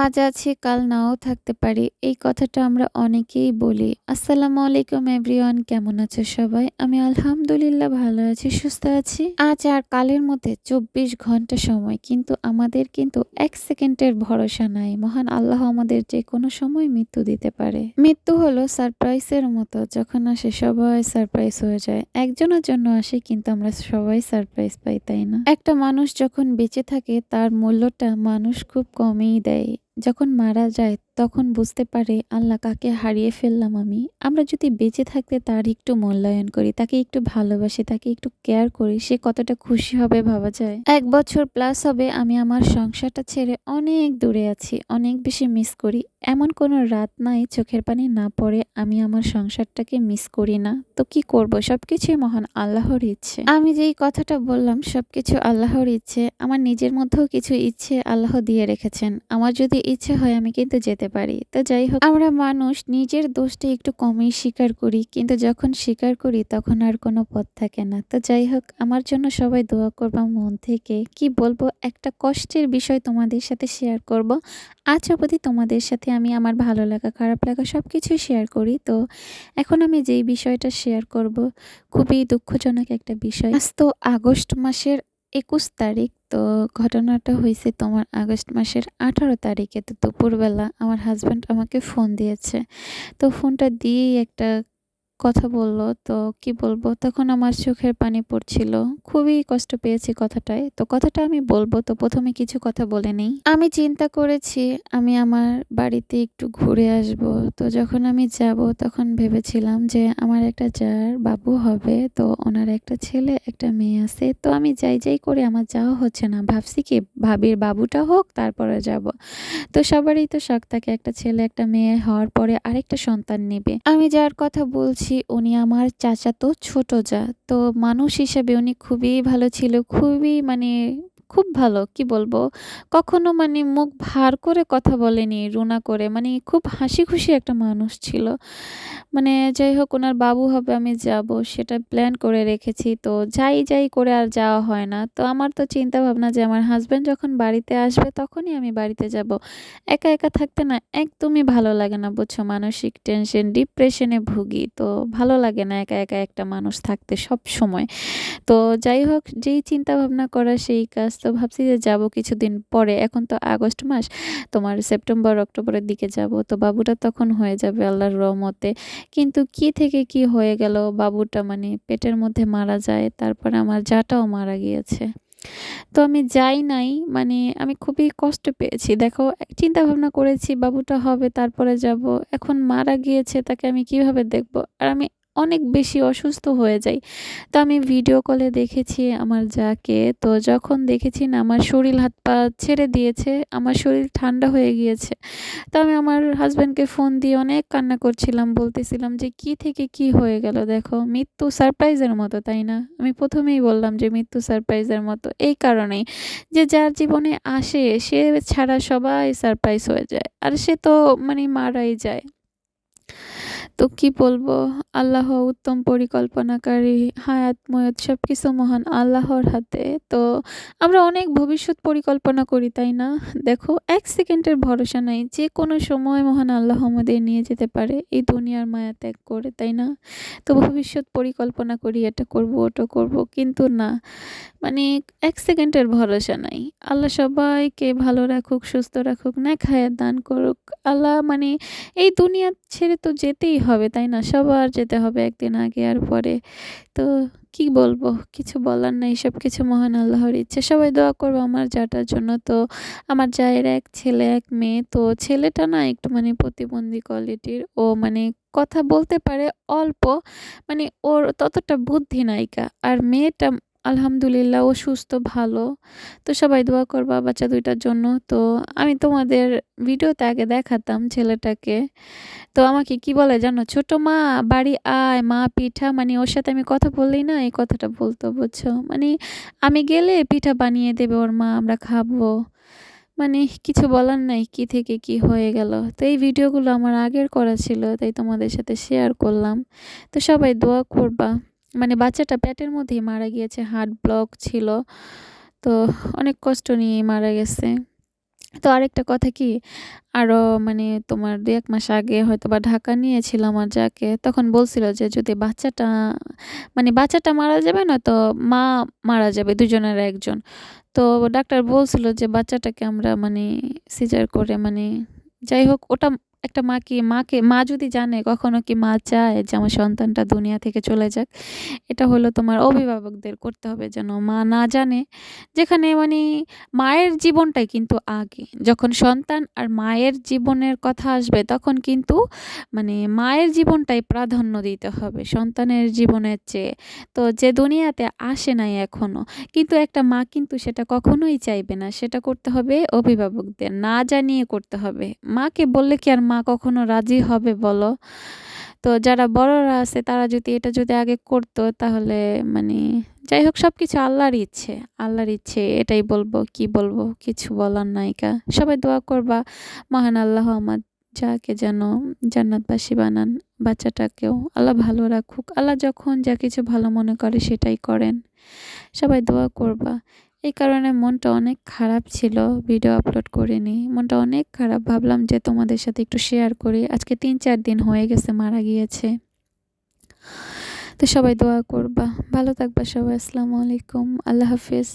আজ আছি, কাল নাও থাকতে পারি। এই কথাটা আমরা অনেকেই বলি। আসসালামু আলাইকুম এভরিওয়ান, কেমন আছো সবাই? আমি আলহামদুলিল্লাহ ভালো আছি, সুস্থ আছি। আজ আর কালের মধ্যে চব্বিশ ঘণ্টা সময়, কিন্তু আমাদের কিন্তু এক সেকেন্ডের ভরসা নাই। মহান আল্লাহ আমাদের যে কোনো সময় মৃত্যু দিতে পারে। মৃত্যু হলো সারপ্রাইজের মতো, যখন আসে সবাই সারপ্রাইজ হয়ে যায়। একজনের জন্য আসে, কিন্তু আমরা সবাই সারপ্রাইজ পাই, তাই না? একটা মানুষ যখন বেঁচে থাকে, তার মূল্যটা মানুষ খুব কমই দেয়। যখন মারা যায় তখন বুঝতে পারে, আল্লাহ, কাকে হারিয়ে ফেললাম আমি? আমরা যদি বেঁচে থাকতে তার একটু মূল্যায়ন করি, তাকে একটু ভালোবাসি, তাকে একটু কেয়ার করি, সে কতটা খুশি হবে ভাবা যায়। এক বছর প্লাস হবে, আমি আমার সংসারটা ছেড়ে অনেক দূরে আছি, অনেক বেশি মিস করি। এমন কোনো রাত নাই, চোখের পানি না পড়ে আমি আমার সংসারটাকে মিস করি না। তো কি করব? সবকিছুই মহান আল্লাহর ইচ্ছে। আমি যেই কথাটা বললাম, সবকিছু আল্লাহর ইচ্ছে। আমার নিজের মধ্যেও কিছু ইচ্ছে আল্লাহ দিয়ে রেখেছেন। আমার যদি ইচ্ছে হয়, আমি কিন্তু যেতে পারি। তো যাই হোক, আমরা মানুষ, নিজের দোষটা একটু কমই স্বীকার করি, কিন্তু যখন স্বীকার করি তখন আর কোনো পথ থাকে না। তো যাই হোক, আমার জন্য সবাই দোয়া করবা মন থেকে। কি বলব, একটা কষ্টের বিষয় তোমাদের সাথে শেয়ার করব। আজ অবধি তোমাদের সাথে আমি আমার ভালো লাগা, খারাপ লাগা সব কিছুই শেয়ার করি। তো এখন আমি যেই বিষয়টা শেয়ার করব, খুবই দুঃখজনক একটা বিষয়। আজ তো আগস্ট মাসের একুশ তারিখ, তো ঘটনাটা হয়েছে তোমার আগস্ট মাসের আঠারো তারিখে। তো দুপুরবেলা আমার হাজব্যান্ড আমাকে ফোন দিয়েছে। তো ফোনটা দিয়েই একটা কথা বলল, তো কি বলব? তখন আমার চোখের পানি পড়ছিল। খুবই কষ্ট পেয়েছি কথাটায়। তো কথাটা আমি বলব, তো প্রথমে কিছু কথা বলে নেই। আমি চিন্তা করেছি, আমি আমার বাড়িতে একটু ঘুরে আসব। তো যখন আমি যাব, তখন ভেবেছিলাম যে আমার একটা যার বাবু হবে, তো ওনার একটা ছেলে, একটা মেয়ে আছে। তো আমি যাই যাই করে আমার যাওয়া হচ্ছে না। ভাবছি কি, ভাবির বাবুটা হোক, তারপরে যাব। তো সবারই তো শখ থাকে, একটা ছেলে, একটা মেয়ে হওয়ার পরে আরেকটা সন্তান নেবে। আমি যার কথা বলছি উনি আমার চাচাতো ছোট যা। তো মানুষ হিসেবে উনি খুবই ভালো ছিল খুবই মানে খুব ভালো, কি বলব? কখনো মানে মুখ ভার করে কথা বলেনি, রুনা করে মানে খুব হাসি খুশি একটা মানুষ ছিল। মানে যাই হোক, ওনার বাবু হবে, আমি যাব, সেটা প্ল্যান করে রেখেছি। তো যাই যাই করে আর যাওয়া হয় না। তো আমার তো চিন্তা ভাবনা যে আমার হাজব্যান্ড যখন বাড়িতে আসবে, তখনই আমি বাড়িতে যাব। একা একা থাকতে না একদমই ভালো লাগে না, বুঝছ? মানসিক টেনশন ডিপ্রেশনে ভুগি। তো ভালো লাগে না একা একা একটা মানুষ থাকতে সব সময় তো যাই হোক, যেই চিন্তা ভাবনা করা, সেই কাজ তো ভাবছি যে যাব কিছুদিন পরে। এখন তো আগস্ট মাস, তোমার সেপ্টেম্বর, অক্টোবরের দিকে যাব। তো বাবুটা তখন হয়ে যাবে আল্লাহর রহমতে। কিন্তু কি থেকে কি হয়ে গেল? বাবুটা মানে পেটের মধ্যে মারা যায়, তারপরে আমার যাটাও মারা গিয়েছে। তো আমি যাই নাই মানে আমি খুবই কষ্ট পেয়েছি। দেখো চিন্তা ভাবনা করেছি, বাবুটা হবে, তারপরে যাব। এখন মারা গিয়েছে, তাকে আমি কীভাবে দেখব? আর আমি অনেক বেশি অসুস্থ হয়ে যাই। তো আমি ভিডিও কলে দেখেছি আমার যাকে। তো যখন দেখেছি না, আমার শরীর হাত পা ছেড়ে দিয়েছে, আমার শরীর ঠান্ডা হয়ে গিয়েছে। তো আমি আমার হাজব্যান্ডকে ফোন দিয়ে অনেক কান্না করছিলাম, বলতেছিলাম যে, কি থেকে কি হয়ে গেল দেখো, মৃত্যু সারপ্রাইজের মতো, তাই না? আমি প্রথমেই বললাম যে, মৃত্যু সারপ্রাইজের মতো। এই কারণেই যে, যার জীবনে আসে, সে ছাড়া সবাই সারপ্রাইজ হয়ে যায়। আর সে তো মানে মারাই যায়। তো কি বলব? আল্লাহ উত্তম পরিকল্পনাকারী হায়াত ময়ত সব কিছু মহান আল্লাহর হাতে। তো আমরা অনেক ভবিষ্যৎ পরিকল্পনা করি, তাই না? দেখো, এক সেকেন্ডের ভরসা নাই, যে কোনো সময় মহান আল্লাহ আমাদের নিয়ে যেতে পারে এই দুনিয়ার মায়া ত্যাগ করে, তাই না? তো ভবিষ্যৎ পরিকল্পনা করি, এটা করব, ওটা করব, কিন্তু না। মানে এক সেকেন্ডের ভরসা নাই। আল্লাহ সবাইকে ভালো রাখুক, সুস্থ রাখুক না খায়াত দান করুক। আল্লাহ মানে এই দুনিয়া ছেড়ে তো যেতেই হবে, তাই না? সবার যেতে হবে একদিন আগে আর পরে। তো কি বলব? কিছু বলার নাই সব কিছু মহান আল্লাহর ইচ্ছে। সবাই দোয়া করব আমার যাটার জন্য। তো আমার জায়ের এক ছেলে, এক মেয়ে। তো ছেলেটা না একটু মানে প্রতিবন্ধী কোয়ালিটির ও মানে কথা বলতে পারে অল্প মানে ওর ততটা বুদ্ধি নায়িকা আর মেয়েটা আলহামদুলিল্লাহ, ও সুস্থ, ভালো। তো সবাই দোয়া করবা বাচ্চা দুইটার জন্য। তো আমি তোমাদের ভিডিওতে আগে দেখাতাম ছেলেটাকে। তো আমাকে কি বলে জানো? ছোট মা, বাড়ি আয়, মা পিঠা। মানে ওর সাথে আমি কথা বললেই না, এই কথাটা বলতো, বুঝছ? মানে আমি গেলে পিঠা বানিয়ে দেবে ওর মা, আমরা খাব। মানে কিছু বলার নাই, কি থেকে কি হয়ে গেল। তো এই ভিডিওগুলো আমার আগের করা ছিল, তাই তোমাদের সাথে শেয়ার করলাম। তো সবাই দোয়া করবা। মানে বাচ্চাটা পেটের মধ্যেই মারা গিয়েছে, হার্ট ব্লক ছিল, তো অনেক কষ্ট নিয়ে মারা গেছে তো আরেকটা কথা কি আরও মানে তোমার ২-১ মাস আগে হয়তো বা ঢাকা নিয়েছিল আমার যাকে। তখন বলছিল যে যদি বাচ্চাটা মানে বাচ্চাটা মারা যাবে না তো মা মারা যাবে, দুজনের একজন। তো ডাক্তার বলছিল যে বাচ্চাটাকে আমরা মানে সিজার করে মানে যাই হোক, ওটা একটা মা কি মাকে, মা যদি জানে কখনো কি মা চায় যে আমার সন্তানটা দুনিয়া থেকে চলে যাক? এটা হলো তোমার অভিভাবকদের করতে হবে যেন মা না জানে। যেখানে মানে মায়ের জীবনটাই কিন্তু আগে। যখন সন্তান আর মায়ের জীবনের কথা আসবে, তখন কিন্তু মানে মায়ের জীবনটাই প্রাধান্য দিতে হবে সন্তানের জীবনের চেয়ে। তো যে দুনিয়াতে আসে নাই এখনও, কিন্তু একটা মা কিন্তু সেটা কখনোই চাইবে না। সেটা করতে হবে অভিভাবকদের। না জানিয়ে করতে হবে। মাকে বললে কি আর মা কখনো রাজি হবে বলো? তো যারা বড়রা আছে, তারা যদি এটা যদি আগে করতো, তাহলে মানে যাই হোক সবকিছু আল্লাহর ইচ্ছে। আল্লাহর ইচ্ছে, এটাই বলব। কি বলব? কিছু বলার নাইকা। সবাই দোয়া করবা, মহান আল্লাহ আমার যাকে যেন জান্নাতবাসী বানান। বাচ্চাটাকেও আল্লাহ ভালো রাখুক। আল্লাহ যখন যা কিছু ভালো মনে করে সেটাই করেন। সবাই দোয়া করবা। এই কারণে মনটা অনেক খারাপ ছিল। ভিডিও আপলোড করিনি। মনটা অনেক খারাপ। ভাবলাম যে তোমাদের সাথে একটু শেয়ার করি। আজকে ৩-৪ দিন হয়ে গেছে, মারা গিয়েছে। তো সবাই দোয়া করবা। ভালো থাকবা সবাই। আসসালামু আলাইকুম। আল্লাহ হাফেজ।